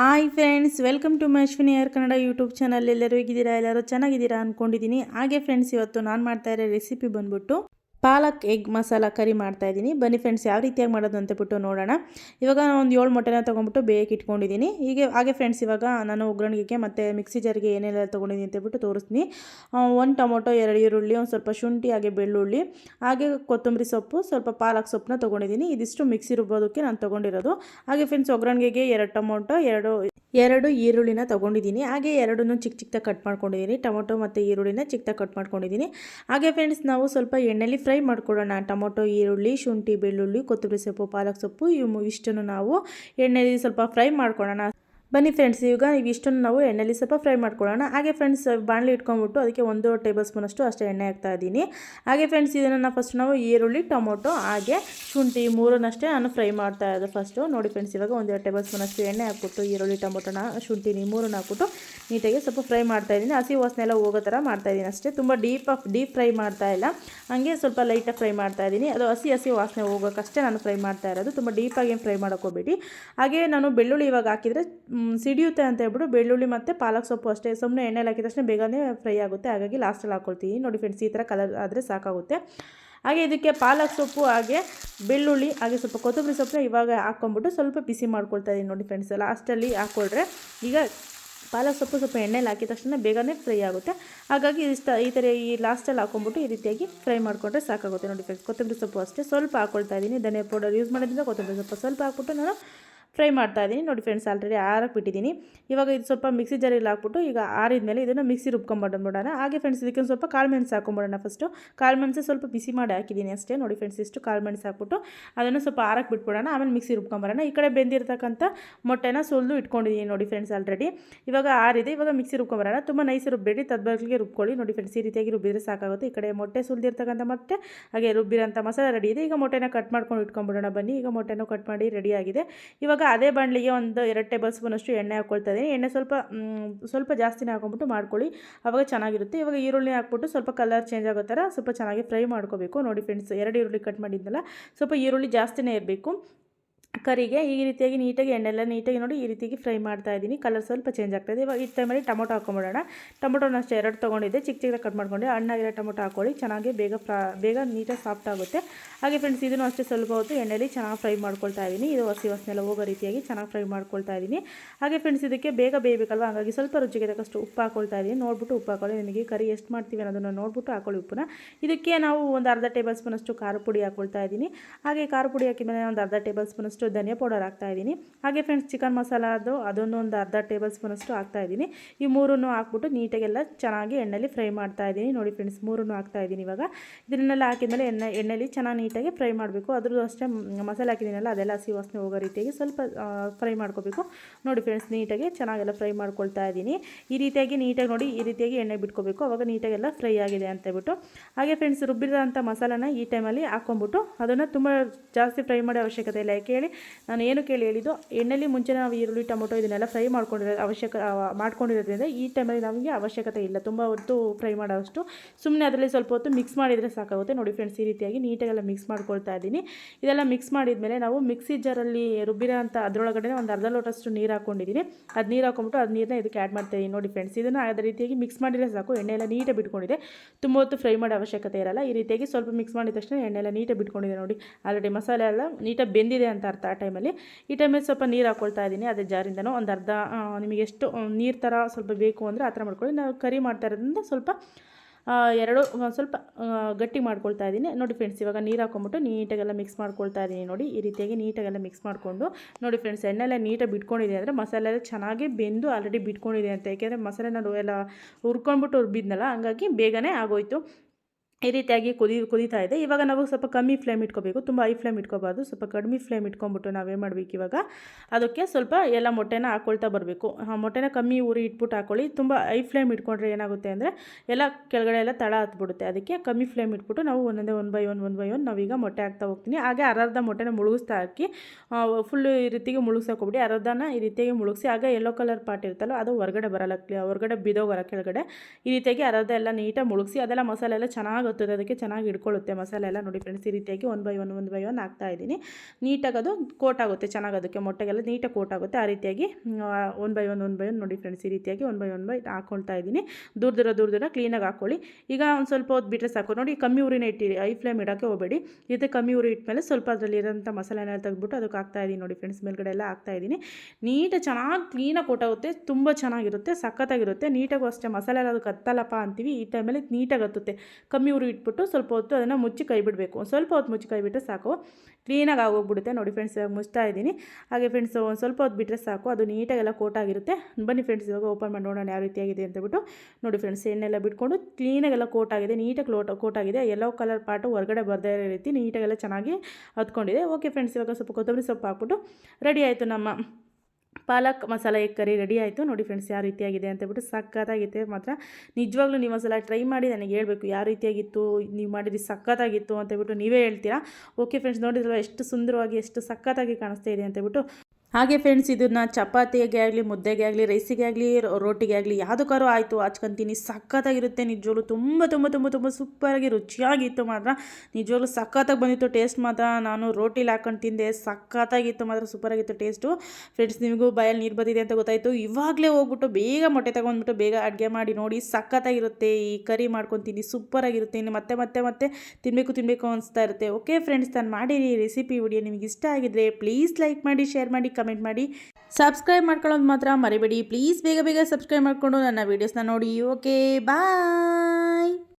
Hi friends, welcome to Ashwini air Kannada YouTube channel. ಎಲ್ಲರೂ ಹೇಗಿದ್ದೀರಾ? ಎಲ್ಲರೂ ಚೆನ್ನಾಗಿದ್ದೀರಾ ಅಂದ್ಕೊಂಡಿದ್ದೀನಿ ಹಾಗೆ ಫ್ರೆಂಡ್ಸ್, ಇವತ್ತು ನಾನು ಮಾಡ್ತಾ ಇರೋ ರೆಸಿಪಿ ಬಂದ್ಬಿಟ್ಟು ಪಾಲಕ್, ಎಗ್ ಮಸಾಲ ಕರಿ ಮಾಡ್ತಾ ಇದ್ದೀನಿ. ಬನ್ನಿ ಫ್ರೆಂಡ್ಸ್ ಯಾವ ರೀತಿಯಾಗಿ ಮಾಡೋದು ಅಂತ ಬಿಟ್ಟು ನೋಡೋಣ. ಇವಾಗ ನಾನು ಒಂದು ಏಳು ಮೊಟ್ಟೆನ ತೊಗೊಂಡ್ಬಿಟ್ಟು ಬೇಯಕ್ಕೆ ಇಟ್ಕೊಂಡಿದ್ದೀನಿ. ಹೀಗೆ, ಹಾಗೆ ಫ್ರೆಂಡ್ಸ್ ಇವಾಗ ನಾನು ಒಗ್ಗರಣೆಗೆ ಮತ್ತು ಮಿಕ್ಸಿ ಜಾರಿಗೆ ಏನೆಲ್ಲ ತೊಗೊಂಡಿದ್ದೀನಿ ಅಂತ ಬಿಟ್ಟು ತೋರಿಸ್ತೀನಿ. ಒಂದು ಟೊಮೊಟೊ, ಎರಡು ಈರುಳ್ಳಿ, ಒಂದು ಸ್ವಲ್ಪ ಶುಂಠಿ, ಹಾಗೆ ಬೆಳ್ಳುಳ್ಳಿ, ಹಾಗೆ ಕೊತ್ತಂಬರಿ ಸೊಪ್ಪು, ಸ್ವಲ್ಪ ಪಾಲಕ್ ಸೊಪ್ಪನ್ನ ತೊಗೊಂಡಿದ್ದೀನಿ. ಇದಿಷ್ಟು ಮಿಕ್ಸಿ ರುಬ್ಬೋದಕ್ಕೆ ನಾನು ತೊಗೊಂಡಿರೋದು. ಹಾಗೆ ಫ್ರೆಂಡ್ಸ್ ಒಗ್ಗರಣೆಗೆ ಎರಡು ಟೊಮೊಟೊ, ಎರಡು ಎರಡು ಈರುಳ್ಳಿನ ತೊಗೊಂಡಿದ್ದೀನಿ. ಹಾಗೆ ಎರಡನ್ನೂ ಚಿಕ್ಕ ಚಿಕ್ಕದಾಗಿ ಕಟ್ ಮಾಡ್ಕೊಂಡಿದ್ದೀನಿ. ಟೊಮೊಟೊ ಮತ್ತು ಈರುಳ್ಳಿನ ಚಿಕ್ಕದಾಗಿ ಕಟ್ ಮಾಡ್ಕೊಂಡಿದ್ದೀನಿ. ಹಾಗೆ ಫ್ರೆಂಡ್ಸ್ ನಾವು ಸ್ವಲ್ಪ ಎಣ್ಣೆಲಿ ಫ್ರೈ ಮಾಡ್ಕೊಡೋಣ ಟೊಮೊಟೊ, ಈರುಳ್ಳಿ, ಶುಂಠಿ, ಬೆಳ್ಳುಳ್ಳಿ, ಕೊತ್ತಂಬರಿ ಸೊಪ್ಪು, ಪಾಲಕ್ ಸೊಪ್ಪು, ಇವು ಇಷ್ಟನ್ನು ನಾವು ಎಣ್ಣೆಲಿ ಸ್ವಲ್ಪ ಫ್ರೈ ಮಾಡ್ಕೊಳ್ಳೋಣ. ಬನ್ನಿ ಫ್ರೆಂಡ್ಸ್ ಈಗ ಇವಿಷ್ಟನ್ನು ನಾವು ಎಣ್ಣೆಲಿ ಸ್ವಲ್ಪ ಫ್ರೈ ಮಾಡ್ಕೊಳ್ಳೋಣ. ಹಾಗೆ ಫ್ರೆಂಡ್ಸ್ ಬಾಣಲಿ ಇಟ್ಕೊಂಡ್ಬಿಟ್ಟು ಅದಕ್ಕೆ ಒಂದು ಟೇಬಲ್ ಸ್ಪೂನಷ್ಟು ಅಷ್ಟೇ ಎಣ್ಣೆ ಹಾಕ್ತಾ ಇದ್ದೀನಿ. ಹಾಗೆ ಫ್ರೆಂಡ್ಸ್ ಇದನ್ನು ಫಸ್ಟ್ ನಾವು ಈರುಳ್ಳಿ, ಟೊಮೊಟೊ, ಹಾಗೆ ಶುಂಠಿ ಮೂರನ್ನಷ್ಟೇ ನಾನು ಫ್ರೈ ಮಾಡ್ತಾ ಇದ್ದೆ ಫಸ್ಟು ನೋಡಿ ಫ್ರೆಂಡ್ಸ್ ಇವಾಗ ಒಂದು ಟೇಬಲ್ ಸ್ಪೂನಷ್ಟು ಎಣ್ಣೆ ಹಾಕ್ಬಿಟ್ಟು, ಈರುಳ್ಳಿ, ಟೊಮೊಟೊನ, ಶುಂಠಿ ಮೂರನ್ನ ಹಾಕ್ಬಿಟ್ಟು ನೀಟಾಗಿ ಸ್ವಲ್ಪ ಫ್ರೈ ಮಾಡ್ತಾ ಇದ್ದೀನಿ. ಹಸಿ ವಾಸನೆ ಎಲ್ಲ ಹೋಗೋ ಥರ ಮಾಡ್ತಾ ಇದ್ದೀನಿ ಅಷ್ಟೇ. ತುಂಬ ಡೀಪ್ ಆಫ್ ಡೀಪ್ ಫ್ರೈ ಮಾಡ್ತಾ ಇಲ್ಲ. ಹಾಗೆ ಸ್ವಲ್ಪ ಲೈಟಾಗಿ ಫ್ರೈ ಮಾಡ್ತಾ ಇದ್ದೀನಿ. ಅದು ಹಸಿ ಹಸಿ ವಾಸನೆ ಹೋಗೋಕ್ಕಷ್ಟೇ ನಾನು ಫ್ರೈ ಮಾಡ್ತಾ ಇರೋದು. ತುಂಬ ಡೀಪಾಗಿ ಏನು ಫ್ರೈ ಮಾಡೋಕ್ಕೋಗ್ಬೇಡಿ ಹಾಗೆ ನಾನು ಬೆಳ್ಳುಳ್ಳಿ ಇವಾಗ ಹಾಕಿದರೆ ಸಿಡಿಯುತ್ತೆ ಅಂತ ಹೇಳ್ಬಿಟ್ಟು ಬೆಳ್ಳುಳ್ಳಿ ಮತ್ತು ಪಾಲಕ್ ಸೊಪ್ಪು ಅಷ್ಟೇ. ಸುಮ್ಮನೆ ಎಣ್ಣೆ ಹಾಕಿದ ತಕ್ಷಣ ಬೇಗನೆ ಫ್ರೈ ಆಗುತ್ತೆ. ಹಾಗಾಗಿ ಲಾಸ್ಟಲ್ಲಿ ಹಾಕ್ಕೊಳ್ತೀನಿ ನೋಡಿ ಫ್ರೆಂಡ್ಸ್ ಈ ಥರ ಕಲರ್ ಆದರೆ ಸಾಕಾಗುತ್ತೆ. ಹಾಗೆ ಇದಕ್ಕೆ ಪಾಲಕ್ ಸೊಪ್ಪು, ಹಾಗೆ ಬೆಳ್ಳುಳ್ಳಿ, ಹಾಗೆ ಸ್ವಲ್ಪ ಕೊತ್ತಂಬರಿ ಸೊಪ್ಪನ್ನ ಇವಾಗ ಹಾಕ್ಕೊಂಬಿಟ್ಟು ಸ್ವಲ್ಪ ಬಿಸಿ ಮಾಡ್ಕೊಳ್ತಾ ಇದ್ದೀನಿ ನೋಡಿ ಫ್ರೆಂಡ್ಸ್ ಲಾಸ್ಟಲ್ಲಿ ಹಾಕ್ಕೊಳ್ರೆ ಈಗ ಪಾಲಕ್ ಸೊಪ್ಪು ಸ್ವಲ್ಪ ಎಣ್ಣೆಲಿ ಹಾಕಿದ ತಕ್ಷಣ ಬೇಗನೆ ಫ್ರೈ ಆಗುತ್ತೆ. ಹಾಗಾಗಿ ಇಷ್ಟ ಈ ಥರ ಈ ಲಾಸ್ಟಲ್ಲಿ ಹಾಕ್ಕೊಂಬಿಟ್ಟು ಈ ರೀತಿಯಾಗಿ ಫ್ರೈ ಮಾಡಿಕೊಂಡ್ರೆ ಸಾಕಾಗುತ್ತೆ ನೋಡಿ ಫ್ರೆಂಡ್ಸ್ ಕೊತ್ತಂಬರಿ ಸೊಪ್ಪು ಅಷ್ಟೇ. ಸ್ವಲ್ಪ ಹಾಕ್ಕೊಳ್ತಾ ಇದ್ದೀನಿ ಧನಿಯಾ ಪೌಡರ್ ಯೂಸ್ ಮಾಡೋದ್ರಿಂದ ಕೊತ್ತಂಬರಿ ಸೊಪ್ಪು ಸ್ವಲ್ಪ ಹಾಕ್ಬಿಟ್ಟು ನಾನು ಫ್ರೈ ಮಾಡ್ತಾ ಇದ್ದೀನಿ. ನೋಡಿ ಫ್ರೆಂಡ್ಸ್ ಆಲ್ರೆಡಿ ಆರಕ್ಕೆ ಬಿಟ್ಟಿದ್ದೀನಿ. ಇವಾಗ ಇದು ಸ್ವಲ್ಪ ಮಿಕ್ಸಿ ಜಾರಿಗೆ ಹಾಕ್ಬಿಟ್ಟು ಈಗ ಆರಿದ ಮೇಲೆ ಇದನ್ನು ಮಿಕ್ಸಿ ರುಬ್ಕೊಂಬಿಡೋಣ ಹಾಗೆ ಫ್ರೆಂಡ್ಸ್ ಇದಕ್ಕೆ ಸ್ವಲ್ಪ ಕಾಳು ಮೆಣಸು ಹಾಕೊಂಬಿಡೋಣ ಫಸ್ಟು ಕಾಳು ಮೆಣಸು ಸ್ವಲ್ಪ ಬಿಸಿ ಮಾಡಿ ಹಾಕಿದ್ದೀನಿ ಅಷ್ಟೇ. ನೋಡಿ ಫ್ರೆಂಡ್ಸ್ ಇಷ್ಟು ಕಾಳು ಮೆಣಸು ಹಾಕ್ಬಿಟ್ಟು ಅದನ್ನು ಸ್ವಲ್ಪ ಆರಕ್ಕೆ ಬಿಟ್ಬಿಡೋಣ. ಆಮೇಲೆ ಮಿಕ್ಸಿ ರುಬ್ಕೊಂಬರೋಣ ಈ ಕಡೆ ಬೆಂದಿರತಕ್ಕಂಥ ಮೊಟ್ಟೆನ ಸುಲಿದು ಇಟ್ಕೊಂಡಿದ್ದೀನಿ ನೋಡಿ ಫ್ರೆಂಡ್ಸ್ ಆಲ್ರೆಡಿ ಇವಾಗ ಆರಿದೆ. ಇವಾಗ ಮಿಕ್ಸಿ ರುಬ್ಕೊಂಬರೋಣ ತುಂಬ ನೈಸ್ ರುಬ್ಬೇಡಿ. ತದ್ಬರ್ಗೆ ರುಬ್ಕೊಳ್ಳಿ. ನೋಡಿ ಫ್ರೆಂಡ್ಸ್ ಈ ರೀತಿಯಾಗಿ ರುಬ್ಬಿದ್ರೆ ಸಾಕಾಗುತ್ತೆ. ಈ ಕಡೆ ಮೊಟ್ಟೆ ಸುಲಿದಿರ್ತಕ್ಕಂಥ ಮೊಟ್ಟೆ, ಹಾಗೆ ರುಬ್ಬಿರೋಂಥ ಮಸಾಲೆ ರೆಡಿ ಇದೆ. ಈಗ ಮೊಟ್ಟೆನ ಕಟ್ ಮಾಡ್ಕೊಂಡು ಇಟ್ಕೊಂಬಿಡೋಣ ಬನ್ನಿ. ಈಗ ಮೊಟ್ಟೆನ ಕಟ್ ಮಾಡಿ ರೆಡಿಯಾಗಿದೆ ಇವಾಗ ಅದೇ ಬಾಣಲಿಗೆ ಒಂದು ಎರಡು ಟೇಬಲ್ ಸ್ಪೂನಷ್ಟು ಎಣ್ಣೆ ಹಾಕ್ಕೊಳ್ತಾ ಇದ್ದೀನಿ. ಎಣ್ಣೆ ಸ್ವಲ್ಪ ಸ್ವಲ್ಪ ಜಾಸ್ತಿನೇ ಹಾಕೊಂಬಿಟ್ಟು ಮಾಡ್ಕೊಳ್ಳಿ. ಆವಾಗ ಚೆನ್ನಾಗಿರುತ್ತೆ. ಇವಾಗ ಈರುಳ್ಳಿ ಹಾಕ್ಬಿಟ್ಟು ಸ್ವಲ್ಪ ಕಲರ್ ಚೇಂಜ್ ಆಗೋ ಥರ ಸ್ವಲ್ಪ ಚೆನ್ನಾಗಿ ಫ್ರೈ ಮಾಡ್ಕೋಬೇಕು. ನೋಡಿ ಫ್ರೆಂಡ್ಸ್, ಎರಡು ಈರುಳ್ಳಿ ಕಟ್ ಮಾಡಿದ್ನಲ್ಲ, ಸ್ವಲ್ಪ ಈರುಳ್ಳಿ ಜಾಸ್ತಿನೇ ಇರಬೇಕು. ಕರಿಗೆ ಈ ರೀತಿಯಾಗಿ ನೀಟಾಗಿ ಎಣ್ಣೆಲ್ಲ ನೀಟಾಗಿ ನೋಡಿ ಈ ರೀತಿಯಾಗಿ ಫ್ರೈ ಮಾಡ್ತಾ ಇದ್ದೀನಿ. ಕಲರ್ ಸ್ವಲ್ಪ ಚೇಂಜ್ ಆಗ್ತಾಯಿದೆ ಇವಾಗ ಈ ಟೈಮಲ್ಲಿ ಟೊಮೊಟೊ ಹಾಕೊಂಬಿಡೋಣ. ಟೊಮೊಟೊನ ಅಷ್ಟೇ ಎರಡು ತೊಗೊಂಡಿದ್ದೆ. ಚಿಕ್ಕ ಚಿಕ್ಕದಾಗ ಕಟ್ ಮಾಡ್ಕೊಂಡೆ. ಹಣ್ಣಾಗಿರೋ ಟೊಮೊಟೊ ಹಾಕೊಳ್ಳಿ. ಚೆನ್ನಾಗಿ ಬೇಗ ಫ್ರಾ, ಬೇಗ ನೀಟಾಗಿ ಸಾಫ್ಟ್ ಆಗುತ್ತೆ. ಹಾಗೆ ಫ್ರೆಂಡ್ಸ್ ಇದನ್ನು ಅಷ್ಟೇ ಸ್ವಲ್ಪ ಹೊತ್ತು ಎಣ್ಣೆಲಿ ಚೆನ್ನಾಗಿ ಫ್ರೈ ಮಾಡ್ಕೊಳ್ತಾ ಇದ್ದೀನಿ. ಇದು ಹಸಿ ವಾಸನೆಲ್ಲ ಹೋಗೋ ರೀತಿಯಾಗಿ ಚೆನ್ನಾಗಿ ಫ್ರೈ ಮಾಡ್ಕೊಳ್ತಾ ಇದ್ದೀನಿ. ಹಾಗೆ ಫ್ರೆಂಡ್ಸ್ ಇದಕ್ಕೆ ಬೇಗ ಬೇಯಬೇಕಲ್ವ? ಹಾಗಾಗಿ ಸ್ವಲ್ಪ ರುಚಿಗೆ ತಕ್ಕಷ್ಟು ಉಪ್ಪು ಹಾಕೊಳ್ತಾ ಇದ್ದೀನಿ. ನೋಡ್ಬಿಟ್ಟು ಉಪ್ಪು ಹಾಕೊಳ್ಳಿ. ನಿಮಗೆ ಕರಿ ಎಷ್ಟು ಮಾಡ್ತೀವಿ ಅನ್ನೋದನ್ನು ನೋಡ್ಬಿಟ್ಟು ಹಾಕೊಳ್ಳಿ ಉಪ್ಪನ್ನ. ಇದಕ್ಕೆ ನಾವು ಒಂದು ಅರ್ಧ ಟೇಬಲ್ ಸ್ಪೂನಷ್ಟು ಖಾರ ಪುಡಿ ಹಾಕೊಳ್ತಾ ಇದ್ದೀನಿ. ಹಾಗೆ ಖಾರ ಪುಡಿ ಹಾಕಿದ ಮೇಲೆ ಒಂದು ಅರ್ಧ ಟೇಬಲ್ ಸ್ಪೂನಷ್ಟು ಧನಿಯಾ ಪೌಡರ್ ಹಾಕ್ತಾ ಇದ್ದೀನಿ. ಹಾಗೆ ಫ್ರೆಂಡ್ಸ್ ಚಿಕನ್ ಮಸಾಲ ಅದು ಅದೊಂದು ಒಂದು ಅರ್ಧ ಟೇಬಲ್ ಸ್ಪೂನಷ್ಟು ಹಾಕ್ತಾ ಇದ್ದೀನಿ. ಈ ಮೂರನ್ನು ಹಾಕ್ಬಿಟ್ಟು ನೀಟಾಗೆಲ್ಲ ಚೆನ್ನಾಗಿ ಎಣ್ಣೆಲಿ ಫ್ರೈ ಮಾಡ್ತಾ ಇದ್ದೀನಿ. ನೋಡಿ ಫ್ರೆಂಡ್ಸ್ ಮೂರನ್ನು ಹಾಕ್ತಾ ಇದ್ದೀನಿ ಇವಾಗ. ಇದನ್ನೆಲ್ಲ ಹಾಕಿದ್ಮೇಲೆ ಎಣ್ಣೆ, ಎಣ್ಣೆಲಿ ಚೆನ್ನಾಗಿ ನೀಟಾಗಿ ಫ್ರೈ ಮಾಡಬೇಕು. ಅದ್ರದ್ದು ಅಷ್ಟೇ ಮಸಾಲೆ ಹಾಕಿದ್ದೀನಲ್ಲ, ಅದೆಲ್ಲ ಹಸಿ ವಾಸನೆ ಹೋಗೋ ರೀತಿಯಾಗಿ ಸ್ವಲ್ಪ ಫ್ರೈ ಮಾಡ್ಕೋಬೇಕು. ನೋಡಿ ಫ್ರೆಂಡ್ಸ್ ನೀಟಾಗಿ ಚೆನ್ನಾಗೆಲ್ಲ ಫ್ರೈ ಮಾಡ್ಕೊಳ್ತಾ ಇದ್ದೀನಿ. ಈ ರೀತಿಯಾಗಿ ನೀಟಾಗಿ ನೋಡಿ, ಈ ರೀತಿಯಾಗಿ ಎಣ್ಣೆ ಬಿಟ್ಕೋಬೇಕು. ಅವಾಗ ನೀಟಾಗೆಲ್ಲ ಫ್ರೈ ಆಗಿದೆ ಅಂತ ಹೇಳ್ಬಿಟ್ಟು. ಹಾಗೆ ಫ್ರೆಂಡ್ಸ್ ರುಬ್ಬಿರೋಂಥ ಮಸಾಲನ ಈ ಟೈಮಲ್ಲಿ ಹಾಕ್ಕೊಂಬಿಟ್ಟು ಅದನ್ನು ತುಂಬ ಜಾಸ್ತಿ ಫ್ರೈ ಮಾಡೋ ಅವಶ್ಯಕತೆ ಇಲ್ಲ. ಯಾಕೆ ಹೇಳಿ ನಾನು ಏನು ಕೇಳಿ ಹೇಳಿದ್ದು, ಎಣ್ಣೆಲಿ ಮುಂಚೆ ನಾವು ಈರುಳ್ಳಿ, ಟೊಮೊಟೊ ಇದನ್ನೆಲ್ಲ ಫ್ರೈ ಮಾಡ್ಕೊಂಡಿರೋ ಅವಶ್ಯಕ ಮಾಡ್ಕೊಂಡಿರೋದ್ರಿಂದ ಈ ಟೈಮಲ್ಲಿ ನಮಗೆ ಅವಶ್ಯಕತೆ ಇಲ್ಲ. ತುಂಬ ಹೊತ್ತು ಫ್ರೈ ಮಾಡೋಷ್ಟು ಸುಮ್ಮನೆ ಅದರಲ್ಲಿ ಸ್ವಲ್ಪ ಹೊತ್ತು ಮಿಕ್ಸ್ ಮಾಡಿದರೆ ಸಾಕಾಗುತ್ತೆ. ನೋಡಿ ಫ್ರೆಂಡ್ಸ್ ಈ ರೀತಿಯಾಗಿ ನೀಟಾಗೆಲ್ಲ ಮಿಕ್ಸ್ ಮಾಡ್ಕೊಳ್ತಾ ಇದ್ದೀನಿ. ಇದೆಲ್ಲ ಮಿಕ್ಸ್ ಮಾಡಿದ್ಮೇಲೆ ನಾವು ಮಿಕ್ಸಿ ಜಾರಲ್ಲಿ ರುಬ್ಬಿರೋ ಅಂತ ಅದರೊಳಗಡೆ ಒಂದು ಅರ್ಧ ಲೋಟಷ್ಟು ನೀರು ಹಾಕ್ಕೊಂಡಿದ್ದೀನಿ ಅದು ನೀರು ಹಾಕೊಂಬಿಟ್ಟು ಅದು ನೀರನ್ನ ಇದಕ್ಕೆ ಆ್ಯಡ್ ಮಾಡ್ತಾಯಿದ್ದೀನಿ ನೋಡಿ ಫ್ರೆಂಡ್ಸ್ ಇದನ್ನು ಅದೇ ರೀತಿಯಾಗಿ ಮಿಕ್ಸ್ ಮಾಡಿದರೆ ಸಾಕು. ಎಣ್ಣೆ ಎಲ್ಲ ನೀಟಾಗಿ ಬಿಟ್ಕೊಂಡಿದೆ. ತುಂಬ ಹೊತ್ತು ಫ್ರೈ ಮಾಡೋ ಅವಶ್ಯಕತೆ ಇರಲ್ಲ. ಈ ರೀತಿಯಾಗಿ ಸ್ವಲ್ಪ ಮಿಕ್ಸ್ ಮಾಡಿದ ತಕ್ಷಣ ಎಣ್ಣೆ ಎಲ್ಲ ನೀಟಾಗಿ ಬಿಟ್ಕೊಂಡಿದೆ ನೋಡಿ. ಆಲ್ರೆಡಿ ಮಸಾಲೆ ಎಲ್ಲ ನೀಟಾಗಿ ಬೆಂದಿದೆ ಅಂತ ಅರ್ಥ ಆ ಟೈಮಲ್ಲಿ. ಈ ಟೈಮಲ್ಲಿ ಸ್ವಲ್ಪ ನೀರು ಹಾಕ್ಕೊಳ್ತಾ ಇದ್ದೀನಿ. ಅದೇ ಜಾರಿಂದನೂ ಒಂದು ಅರ್ಧ ನಿಮಗೆ ಎಷ್ಟು ನೀರು ಥರ ಸ್ವಲ್ಪ ಬೇಕು ಅಂದರೆ ಆ ಥರ ಮಾಡ್ಕೊಳ್ಳಿ. ನಾವು ಕರಿ ಮಾಡ್ತಾ ಇರೋದ್ರಿಂದ ಸ್ವಲ್ಪ ಎರಡು ಸ್ವಲ್ಪ ಗಟ್ಟಿ ಮಾಡ್ಕೊಳ್ತಾ ಇದ್ದೀನಿ. ನೋಡಿ ಫ್ರೆಂಡ್ಸ್ ಇವಾಗ ನೀರು ಹಾಕೊಂಬಿಟ್ಟು ನೀಟಾಗೆಲ್ಲ ಮಿಕ್ಸ್ ಮಾಡ್ಕೊಳ್ತಾ ಇದ್ದೀನಿ ನೋಡಿ. ಈ ರೀತಿಯಾಗಿ ನೀಟಾಗೆಲ್ಲ ಮಿಕ್ಸ್ ಮಾಡಿಕೊಂಡು, ನೋಡಿ ಫ್ರೆಂಡ್ಸ್ ಎಣ್ಣೆಲ್ಲ ನೀಟಾಗಿ ಬಿಟ್ಕೊಂಡಿದೆ ಅಂದರೆ ಮಸಾಲೆ ಎಲ್ಲ ಚೆನ್ನಾಗಿ ಬೆಂದು ಆಲ್ರೆಡಿ ಬಿಟ್ಕೊಂಡಿದೆ ಅಂತ. ಯಾಕೆಂದರೆ ಮಸಾಲೆ ನಾನು ಎಲ್ಲ ಹುರ್ಕೊಂಡ್ಬಿಟ್ಟು ಹುರ್ಬಿದ್ನಲ್ಲ, ಹಂಗಾಗಿ ಬೇಗನೆ ಆಗೋಯ್ತು. ಈ ರೀತಿಯಾಗಿ ಕುದಿ, ಕುದೀತಾ ಇದೆ. ಇವಾಗ ನಾವು ಸ್ವಲ್ಪ ಕಮ್ಮಿ ಫ್ಲೇಮ್ ಇಟ್ಕೋಬೇಕು. ತುಂಬ ಹೈ ಫ್ಲೇಮ್ ಇಟ್ಕೋಬಾರ್ದು. ಸ್ವಲ್ಪ ಕಡಿಮೆ ಫ್ಲೇಮ್ ಇಟ್ಕೊಂಬಿಟ್ಟು ನಾವೇನು ಮಾಡಬೇಕು ಇವಾಗ? ಅದಕ್ಕೆ ಸ್ವಲ್ಪ ಎಲ್ಲ ಮೊಟ್ಟೆನ ಹಾಕ್ಕೊಳ್ತಾ ಬರಬೇಕು. ಮೊಟ್ಟೆನ ಕಮ್ಮಿ ಉರಿ ಇಟ್ಬಿಟ್ಟು ಹಾಕೊಳ್ಳಿ. ತುಂಬ ಹೈ ಫ್ಲೇಮ್ ಇಟ್ಕೊಂಡ್ರೆ ಏನಾಗುತ್ತೆ ಅಂದರೆ ಎಲ್ಲ ಕೆಳಗಡೆ ಎಲ್ಲ ತಳ ಹತ್ಬಿಡುತ್ತೆ. ಅದಕ್ಕೆ ಕಮ್ಮಿ ಫ್ಲೇಮ್ ಇಟ್ಬಿಟ್ಟು ನಾವು ಒಂದೊಂದೇ one by one one by one ನಾವೀಗ ಮೊಟ್ಟೆ ಹಾಕ್ತಾ ಹೋಗ್ತೀನಿ. ಹಾಗೆ ಅರ್ಧ ಮೊಟ್ಟೆನ ಮುಳುಗಿಸ್ತಾ ಹಾಕಿ ಫುಲ್ಲು ಈ ರೀತಿಗೆ ಮುಳುಗ್ಸೋಕೊಬಿಡಿ ಅರ್ಧನ ಈ ರೀತಿಯಾಗಿ ಮುಳುಗಿಸಿ ಆಗ ಯೆಲ್ಲೋ ಕಲರ್ ಪಾರ್ಟ್ ಇರುತ್ತಲ್ಲ ಅದು ಹೊರಗಡೆ ಬರಲ್ಲ. ಹೊರಗಡೆ ಬಿದೋಗಲ್ಲ ಕೆಳಗಡೆ. ಈ ರೀತಿಯಾಗಿ ಅರ್ಧ ಎಲ್ಲ ನೀಟಾಗಿ ಮುಳುಗಿಸಿ, ಅದೆಲ್ಲ ಮಸಾಲೆ ಎಲ್ಲ ಚೆನ್ನಾಗಿ ಗೊತ್ತದೆ ಅದಕ್ಕೆ ಚೆನ್ನಾಗಿ ಹಿಡ್ಕೊಳ್ಳುತ್ತೆ ಮಸಾಲೆ ಎಲ್ಲ ನೋಡಿ ಫ್ರೆಂಡ್ಸ್ ಈ ರೀತಿಯಾಗಿ one by one one by one ಹಾಕ್ತಾ ಇದ್ದೀನಿ. ನೀಟಾಗಿ ಅದು ಕೋಟ್ ಆಗುತ್ತೆ, ಚೆನ್ನಾಗಿ ಅದಕ್ಕೆ ಮೊಟ್ಟೆಗೆಲ್ಲ ನೀಟಾಗಿ ಕೋಟ್ ಆಗುತ್ತೆ. ಆ ರೀತಿಯಾಗಿ one by one one by one ನೋಡಿ ಫ್ರೆಂಡ್ಸ್ ಈ ರೀತಿಯಾಗಿ ಒನ್ ಬೈ ಒನ್ ಬೈ ಹಾಕ್ಕೊಳ್ತಾ ಇದ್ದೀನಿ. ದೂರ ದೂರ ದೂರ ಕ್ಲೀನಾಗಿ ಹಾಕ್ಕೊಳ್ಳಿ ಈಗ ಒಂದು ಸ್ವಲ್ಪ ಹೊತ್ತು ಬಿಟ್ಟರೆ ಸಾಕು. ನೋಡಿ, ಕಮ್ಮಿ ಊರಿನ ಇಟ್ಟಿರಿ ಐ ಫ್ಲೇಮ್ ಇಡೋಕ್ಕೆ ಹೋಗಬೇಡಿ. ಇದು ಕಮ್ಮಿ ಊರಿ ಇಟ್ಮೇಲೆ ಸ್ವಲ್ಪ ಅದರಲ್ಲಿ ಇರೋಂಥ ಮಸಾಲೆನ ತೆಗೆದ್ಬಿಟ್ಟು ಅದಕ್ಕೆ ಹಾಕ್ತಾ ಇದ್ದೀನಿ ನೋಡಿ ಫ್ರೆಂಡ್ಸ್ ಮೇಲ್ಗಡೆ ಎಲ್ಲ ಹಾಕ್ತಾ ಇದ್ದೀನಿ. ನೀಟಾಗಿ ಚೆನ್ನಾಗಿ ಕ್ಲೀನಾಗಿ ಕೊಟ್ಟಾಗುತ್ತೆ ತುಂಬ ಚೆನ್ನಾಗಿರುತ್ತೆ, ಸಖತ್ತಾಗಿರುತ್ತೆ. ನೀಟಾಗೂ ಅಷ್ಟೇ ಮಸಾಲೆ ಎಲ್ಲ ಅದು ಹತ್ತಲ್ಲಪ್ಪ ಅಂತೀವಿ, ಈ ಟೈಮಲ್ಲಿ ನೀಟಾಗಿ ಹತ್ತುತ್ತೆ. ಕಮ್ಮಿ ಉರಿ ಇಟ್ಬಿಟ್ಟು ಸ್ವಲ್ಪ ಹೊತ್ತು ಅದನ್ನು ಮುಚ್ಚಿ ಕೈ ಬಿಡಬೇಕು ಸ್ವಲ್ಪ ಹೊತ್ತು ಮುಚ್ಚಿ ಕೈ ಬಿಟ್ಟರೆ ಸಾಕು. ಕ್ಲೀನಾಗಿ ಆಗೋಗ್ಬಿಡುತ್ತೆ. ನೋಡಿ ಫ್ರೆಂಡ್ಸ್ ಇವಾಗ ಮುಚ್ತಾ ಇದ್ದೀನಿ. ಹಾಗೆ ಫ್ರೆಂಡ್ಸ್ ಒಂದು ಸ್ವಲ್ಪ ಹೊತ್ತು ಬಿಟ್ಟರೆ ಸಾಕು. ಅದು ನೀಟಾಗೆಲ್ಲ ಕೋಟ್ ಆಗಿರುತ್ತೆ. ಬನ್ನಿ ಫ್ರೆಂಡ್ಸ್ ಇವಾಗ ಓಪನ್ ಮಾಡಿ ನೋಡೋಣ ಯಾವ ರೀತಿಯಾಗಿದೆ ಅಂತಬಿಟ್ಟು ನೋಡಿ ಫ್ರೆಂಡ್ಸ್ ಎಣ್ಣೆಲ್ಲ ಬಿಟ್ಕೊಂಡು ಕ್ಲೀನಾಗೆಲ್ಲ ಆಗಿದೆ. ನೀಟಾಗಿ ಲೋಟ ಕೋಟ್ ಆಗಿದೆ. ಎಲ್ಲೋ ಕಲರ್ ಪಾಟು ಹೊರಗಡೆ ಬರದೇ ಇರೋ ರೀತಿ ನೀಟಾಗೆಲ್ಲ ಚೆನ್ನಾಗಿ ಹತ್ಕೊಂಡಿದೆ. ಓಕೆ ಫ್ರೆಂಡ್ಸ್ ಇವಾಗ ಸ್ವಲ್ಪ ಕೊತ್ತಂಬರಿ ಸೊಪ್ಪು ಹಾಕ್ಬಿಟ್ಟು ರೆಡಿ ಆಯಿತು ನಮ್ಮ palak masala egg curry ready ಆಯಿತು. ನೋಡಿ ಫ್ರೆಂಡ್ಸ್ ಯಾವ ರೀತಿಯಾಗಿದೆ ಅಂತೇಳ್ಬಿಟ್ಟು ಸಖತ್ತಾಗಿತ್ತು. ಮಾತ್ರ ನಿಜವಾಗ್ಲೂ ನೀವು ಒಂದ್ಸಲ ಟ್ರೈ ಮಾಡಿ ನನಗೆ ಹೇಳಬೇಕು ಯಾವ ರೀತಿಯಾಗಿತ್ತು, ನೀವು ಮಾಡಿದ್ದು ಸಖತ್ತಾಗಿತ್ತು ಅಂತೇಳ್ಬಿಟ್ಟು ನೀವೇ ಹೇಳ್ತೀರಾ? ಓಕೆ ಫ್ರೆಂಡ್ಸ್ ನೋಡಿದ್ರಲ್ಲ ಎಷ್ಟು ಸುಂದರವಾಗಿ, ಎಷ್ಟು ಸಖತ್ತಾಗಿ ಕಾಣಿಸ್ತಾ ಇದೆ ಅಂತೇಳ್ಬಿಟ್ಟು ಹಾಗೆ ಫ್ರೆಂಡ್ಸ್ ಇದನ್ನು ಚಪಾತಿಗೆ ಆಗಲಿ, ಮುದ್ದೆಗೆ ಆಗಲಿ ರೈಸಿಗೆ ಆಗಲಿ ರೋಟಿಗೆ ಆಗಲಿ ಯಾವುದಕ್ಕಾರು ಆಯಿತು. ಹಚ್ಕೊಂತೀನಿ ಸಖತ್ತಾಗಿರುತ್ತೆ ನಿಜವಾಗ್ಲೂ ತುಂಬ ತುಂಬ ತುಂಬ ತುಂಬ ಸೂಪರಾಗಿ, ರುಚಿಯಾಗಿತ್ತು ಮಾತ್ರ. ನಿಜವಾಗ್ಲೂ ಸಖತ್ತಾಗಿ ಬಂದಿತ್ತು ಟೇಸ್ಟ್ ಮಾತ್ರ. ನಾನು ರೋಟಿಲಿ ಹಾಕೊಂಡು ತಿಂದೆ. ಸಖತ್ತಾಗಿತ್ತು ಮಾತ್ರ. ಸೂಪರಾಗಿತ್ತು ಟೇಸ್ಟು ಫ್ರೆಂಡ್ಸ್ ನಿಮಗೂ ಬಾಯಲ್ಲಿ ನೀರು ಬಂದಿದೆ ಅಂತ ಗೊತ್ತಾಯಿತು. ಇವಾಗಲೇ ಹೋಗ್ಬಿಟ್ಟು ಬೇಗ ಮೊಟ್ಟೆ ತಗೊಂಡ್ಬಿಟ್ಟು ಬೇಗ ಅಡುಗೆ ಮಾಡಿ ನೋಡಿ ಸಖತ್ತಾಗಿರುತ್ತೆ. ಈ ಕರಿ ಮಾಡ್ಕೊತೀನಿ. ಸೂಪರಾಗಿರುತ್ತೆ. ಇನ್ನು ಮತ್ತೆ ಮತ್ತೆ ಮತ್ತೆ ತಿನ್ನಬೇಕು ತಿನ್ನಬೇಕು ಅನಿಸ್ತಾ ಇರುತ್ತೆ. ಓಕೆ ಫ್ರೆಂಡ್ಸ್ ನಾನು ಮಾಡಿರಿ ರೆಸಿಪಿ ವಿಡಿಯೋ ನಿಮಗೆ ಇಷ್ಟ ಆಗಿದ್ರೆ ಪ್ಲೀಸ್ ಲೈಕ್ ಮಾಡಿ ಶೇರ್ ಮಾಡಿ ಕಮೆಂಟ್ ಮಾಡಿ. ಸಬ್ಸ್ಕ್ರೈಬ್ ಮಾಡ್ಕೊಳ್ಳೋದು ಮಾತ್ರ ಮರಿಬೇಡಿ. ಪ್ಲೀಸ್ ಬೇಗ ಬೇಗ ಸಬ್ಸ್ಕ್ರೈಬ್ ಮಾಡಿಕೊಂಡು ನನ್ನ ವೀಡಿಯೋಸ್ನ ನೋಡಿ. Okay bye